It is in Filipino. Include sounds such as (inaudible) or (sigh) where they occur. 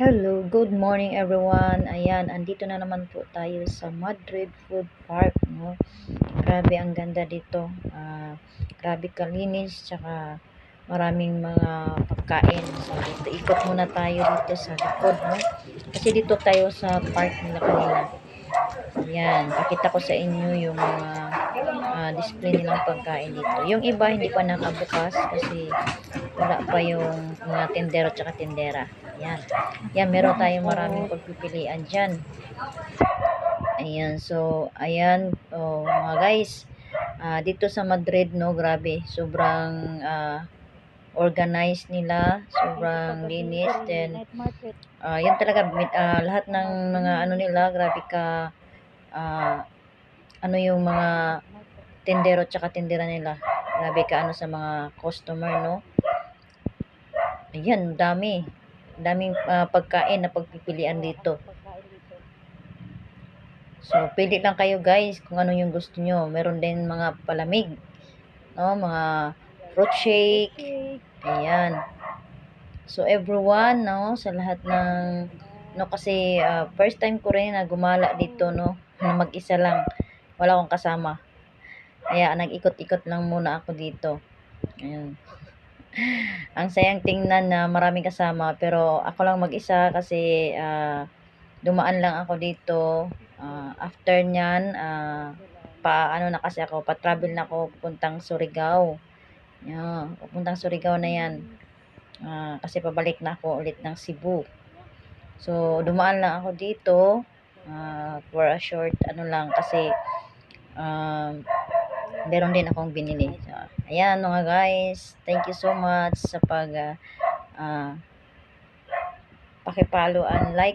Hello, good morning everyone. Ayan, andito na naman po tayo sa Madrid Food Park, no. Grabe ang ganda dito. Ah, grabe kalinis tsaka maraming mga pagkain. So dito ikot muna tayo dito sa likod, no. Kasi dito tayo sa park nila kanina. Ayan, pakita ko sa inyo yung mga ah, display nilang pagkain dito. Yung iba hindi pa nakabukas kasi wala pa yung mga tindero tsaka tindera. Ayan. Yan, meron tayong maraming pagpipilian dyan. Ayan, so, ayan, oh, mga guys, ah, dito sa Madrid, no, grabe, sobrang ah, organized nila, sobrang linis, then, ah, yan talaga, ah, lahat ng mga ano nila, grabe ka, ah, ano yung mga tindero tsaka tindera nila, grabe ka ano sa mga customer, no, ayan, dami, daming ah, pagkain na pagpipilian dito. So, pili lang kayo guys kung ano yung gusto nyo. Meron din mga palamig. No? Mga fruit shake. Ayan. So, everyone, no? Sa lahat ng... No, kasi ah, first time ko rin na gumala dito, no? Na mag-isa lang. Wala akong kasama. Kaya, nag-ikot-ikot lang muna ako dito. Ayan. (laughs) Ang sayang tingnan na maraming kasama. Pero, ako lang mag-isa kasi... ah, dumaan lang ako dito. Ah, after nyan, ah, pa ano na kasi ako, pa-travel na ako pupuntang Surigao. Yeah, pupuntang Surigao na yan. Ah, kasi pabalik na ako ulit ng Cebu. So, dumaan lang ako dito. Ah, for a short ano lang kasi um, meron din akong binili. So, ayan mga guys, thank you so much sa pag ah, ah, pakipalo and like